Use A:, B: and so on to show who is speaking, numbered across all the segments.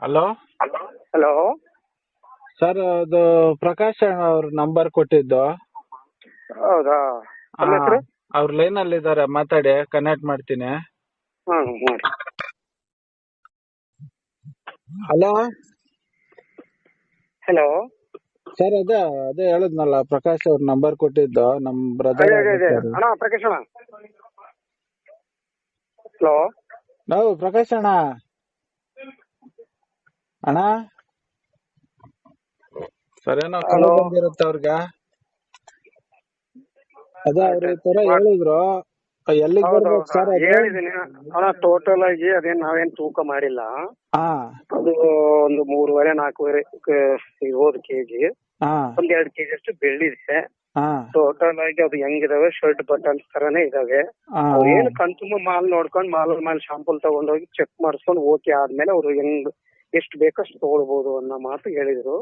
A: Hello
B: hello
A: sir ಅದು ಪ್ರಕಾಶ್ ಅವ್ರ number ಕೊಟ್ಟಿದ್ದು.
B: ಹೌದಾ?
A: ಅವ್ರ ಲೈನ್ ಅಲ್ಲಿ ಇದಾರೆ ಮಾತಾಡಿ ಕನೆಕ್ಟ್ ಮಾಡ್ತೀನಿ. ಹಲೋ
B: ಹಲೋ
A: ಸರ್ ಅದೇ ಅದೇ ಹೇಳಿದ್ನಲ್ಲ ಪ್ರಕಾಶ್ ಅವ್ರ ನಂಬರ್ ಕೊಟ್ಟಿದ್ದು ನಮ್ ಬ್ರದರ್
B: ಅಣ್ಣ ಪ್ರಕಾಶ್ ಅಣ್ಣ. ಹಲೋ
A: ನಾವು ಪ್ರಕಾಶ್ ಅಣ್ಣ. ಅಣ್ಣ? ಸರ್ ಏನೋ ಕರೆ
B: Hello.
A: ಬಂದಿರುತ್ತೆ ಅವ್ರಿಗೆ. ಅದೇ ಅವ್ರ ತರ ಹೇಳಿದ್ರು. ಎಲ್ಲಿಗೆ
B: ಹೌದು
A: ಬರ್ಬೇಕು ಸರ್ ಅದು?
B: ಹೇಳಿದ್ದೀನಿ ಅಣ್ಣ ಟೋಟಲ್ ಆಗಿ ಅದೇನ್ ನಾವೇನ್ ತೂಕ ಮಾಡಿಲ್ಲ.
A: ಹಾ.
B: ಅದು ಒಂದು ಮೂರುವರೆ ನಾಲ್ಕೂವರೆ ಹೋದ್ ಕೆಜಿ.
A: ಹಾ.
B: ಒಂದ್ ಎರಡ್ ಕೆಜಿ ಅಷ್ಟು ಬೆಳ್ಳಿದೆ
A: ಹಾ.
B: ಟೋಟಲ್ ಆಗಿ ಅದು ಹೆಂಗಿದಾವೆ ಶರ್ಟ್ ಬಟನ್ಸ್ ತರಾನೇ ಇದಾವೆ.
A: ಹಾ.
B: ಅವ್ರು ಏನು ಕಣ್ತುಂಬ ಮಾಲ್ ನೋಡ್ಕೊಂಡು ಮಾಲ್ ಮಾಲ್ ಶಾಂಪಲ್ ತಗೊಂಡೋಗಿ ಚೆಕ್ ಮಾಡಿಸ್ಕೊಂಡು ಓಕೆ ಆದ್ಮೇಲೆ ಅವ್ರು ಹೆಂಗ್ ಎಷ್ಟು ಬೇಕಷ್ಟು ತಗೊಳ್ಬಹುದು ಅನ್ನೋ ಮಾತು ಹೇಳಿದ್ರು.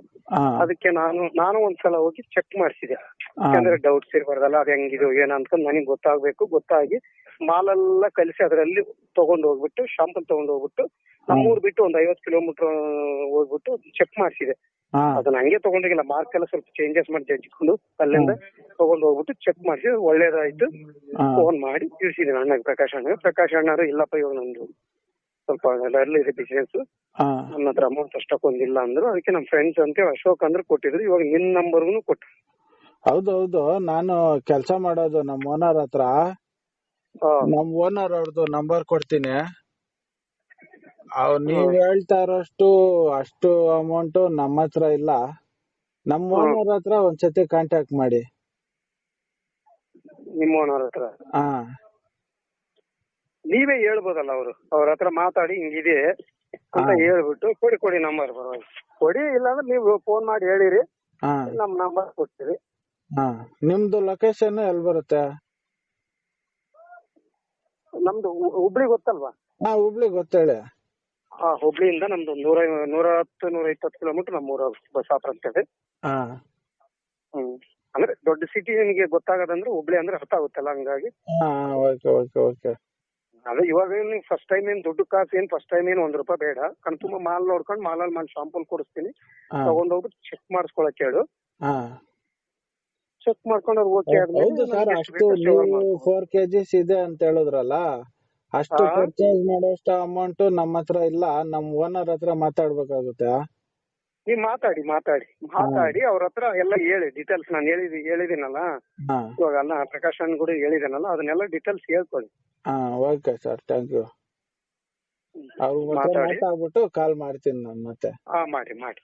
B: ಅದಕ್ಕೆ ನಾನು ನಾನು ಒಂದ್ಸಲ ಹೋಗಿ ಚೆಕ್ ಮಾಡಿಸಿದೆ. ಯಾಕಂದ್ರೆ ಡೌಟ್ಸ್ ಇರಬಾರ್ದಲ್ಲ ಅದ್ ಹೆಂಗಿದು ಏನ ಅಂತ ನನಗೆ ಗೊತ್ತಾಗ್ಬೇಕು ಗೊತ್ತಾಗಿ ಮಾಲೆಲ್ಲ ಕಲಿಸಿ ಅದರಲ್ಲಿ ತಗೊಂಡ್ ಹೋಗ್ಬಿಟ್ಟು ಶಾಂಪಲ್ ತಗೊಂಡ್ ಹೋಗ್ಬಿಟ್ಟು ನಮ್ಮೂರ್ ಬಿಟ್ಟು ಒಂದ್ ಐವತ್ ಕಿಲೋಮೀಟರ್ ಹೋಗ್ಬಿಟ್ಟು ಚೆಕ್ ಮಾಡಿಸಿದೆ. ಅದನ್ನ ಹಂಗೆ ತಗೊಂಡಿಲ್ಲ ಮಾರ್ಕ್ ಎಲ್ಲ ಸ್ವಲ್ಪ ಚೇಂಜಸ್ ಮಾಡಿ ಜಜ್ಕೊಂಡು ಅಲ್ಲಿಂದ ತಗೊಂಡ್ ಹೋಗ್ಬಿಟ್ಟು ಚೆಕ್ ಮಾಡಿಸಿ ಒಳ್ಳೇದಾಯ್ತು. ಫೋನ್ ಮಾಡಿ ತಿಳಿಸಿದೆ ಅಣ್ಣಗೆ ಪ್ರಕಾಶ್ ಅಣ್ಣ ಪ್ರಕಾಶ್ ಅಣ್ಣರು ಇಲ್ಲಪ್ಪ ಇವಾಗ ನಂದು. ಸ್ವಲ್ಪ ಬಿಸ್ನೆಸ್
A: ಹಾ.
B: ನನ್ನ ಹತ್ರ ಅಮೌಂಟ್ ಅಷ್ಟಕ್ಕೊಂದಿಲ್ಲ ಅಂದ್ರು ಅದಕ್ಕೆ ನಮ್ ಫ್ರೆಂಡ್ಸ್ ಅಂತ ಅಶೋಕ್ ಅಂದ್ರೆ ಕೊಟ್ಟಿದ್ರು ಇವಾಗ ನಿನ್ ನಂಬರ್ ಕೊಟ್ಟು
A: ಹೌದು ಹೌದು. ನಾನು ಕೆಲಸ ಮಾಡೋದು ನಮ್ ಓನರ್ ಹತ್ರ. ನಮ್ ಓನರ್ ಅವ್ರದ್ದು ನಂಬರ್ ಕೊಡ್ತೀನಿ. ನೀವ್ ಹೇಳ್ತಾ ಇರೋಷ್ಟು ಅಷ್ಟು ಅಮೌಂಟ್ ನಮ್ಮ ಹತ್ರ ಇಲ್ಲ. ನಮ್ ಓನರ್ ಹತ್ರ ಒಂದ್ಸತಿ ಕಾಂಟ್ಯಾಕ್ಟ್ ಮಾಡಿ.
B: ನಿಮ್ ಓನರ್ ಹತ್ರ?
A: ಹಾ.
B: ನೀವೇ ಹೇಳ್ಬೋದಲ್ಲ ಅವರು. ಅವ್ರ ಹತ್ರ ಮಾತಾಡಿ ಹಿಂಗಿದೆ ಅಂತ
A: ಹಾ.
B: ಹೇಳ್ಬಿಟ್ಟು ಕೊಡಿ ಕೊಡಿ ನಂಬರ್ ಪರವಾಗಿ ಕೊಡಿ ಇಲ್ಲಾಂದ್ರೆ ನೀವು ಫೋನ್ ಮಾಡಿ ಹೇಳಿರಿ.
A: ಹಾ.
B: ನಮ್ ನಂಬರ್ ಕೊಡ್ತೀರಿ.
A: ಹಾ. ನಿಮ್ದು ಲೊಕೇಶನ್ ಎಲ್ಲಿ ಬರುತ್ತೆ?
B: ನಮ್ದು ಹು- ಹುಬ್ಳಿ ಗೊತ್ತಲ್ವಾ?
A: ಹಾ ಹುಬ್ಳಿ ಗೊತ್ತೇಳಿ.
B: ಆ ಹುಬ್ಳಿಯಿಂದ ನಮ್ದು ನೂರ ನೂರ ಹತ್ತು ನೂರ ಇಪ್ಪತ್ತು ಕಿಲೋಮೀಟರ್ ನಮ್ಮೂರ ಬಸಾಪುರ ಅಂತೇಳಿ
A: ಹಾ.
B: ಹ್ಮ್. ಅಂದ್ರೆ ದೊಡ್ಡ ಸಿಟಿ ನಿಮಗೆ ಗೊತ್ತಾಗದಂದ್ರೆ ಹುಬ್ಳಿ ಅಂದ್ರೆ ಅರ್ಥ ಆಗುತ್ತಲ್ಲ ಹಂಗಾಗಿ?
A: ಹಾ ಓಕೆ ಓಕೆ ಓಕೆ.
B: ಅದೇ ಇವಾಗ ನೀವು ಫಸ್ಟ್ ಟೈಮ್ ಏನ್ ದುಡ್ಡು ಕಾಸು ಏನ್ ಫಸ್ಟ್ ಟೈಮ್ ಏನ್ ಒಂದ್ ರೂಪಾಯಿ ಬೇಡ. ಕಣ್ ತುಂಬಾ ಮಾಲ್ ನೋಡ್ಕೊಂಡು ಮಾಲಲ್ಲಿ ಮಾಲ್ ಶಾಂಪಲ್ ಕೊಡಿಸ್ತೀನಿ.
A: ತಗೊಂಡ್
B: ತಗೊಂಡೋಗ್ಬಿಟ್ಟು ಚೆಕ್ ಮಾಡಿಸ್ಕೊಳಕ್ ಹೇಳು.
A: ಹಾ.
B: ಚೆಕ್ ಮಾಡ್ಕೊಂಡು ಅವ್ರು ಓಕೆ
A: ಹೌದು ಸರ್ ಅಷ್ಟು ನೀವು ಫೋರ್ ಕೆಜಿಸ್ ಇದೆ ಅಂತ ಹೇಳಿದ್ರಲ್ಲ ಅಷ್ಟು
B: ಹಾ.
A: ಪರ್ಚೇಸ್ ಮಾಡೋಷ್ಟು ಅಮೌಂಟ್ ನಮ್ಮ ಹತ್ರ ಇಲ್ಲ ನಮ್ ಓನರ್ ಹತ್ರ ಮಾತಾಡ್ಬೇಕಾಗುತ್ತೆ.
B: ನೀವ್ ಮಾತಾಡಿ ಮಾತಾಡಿ. ಮಾತಾಡಿ ಅವ್ರ ಹತ್ರ ಎಲ್ಲ ಹೇಳಿ ಡೀಟೇಲ್ಸ್ ನಾನು ಹೇಳಿದಿ ಹೇಳಿದಿನಲ್ಲ.
A: ಹಾ.
B: ಇವಾಗ ಅಲ್ಲ ಪ್ರಕಾಶ್ ಅಣ್ಣ ಕೂಡ ಹೇಳಿದನಲ್ಲ ಅದನ್ನೆಲ್ಲ ಡೀಟೇಲ್ಸ್ ಹೇಳ್ಕೊಳ್ಳಿ
A: ಹಾ ಓಕೆ ಸರ್. ಥ್ಯಾಂಕ್ ಯು ಅವ್ರ ಮಾತಾಡ್ಬಿಟ್ಟು ಕಾಲ್ ಮಾಡ್ತೀನಿ ನಾನು ಮತ್ತೆ.
B: ಹಾ ಮಾಡಿ ಮಾಡಿ.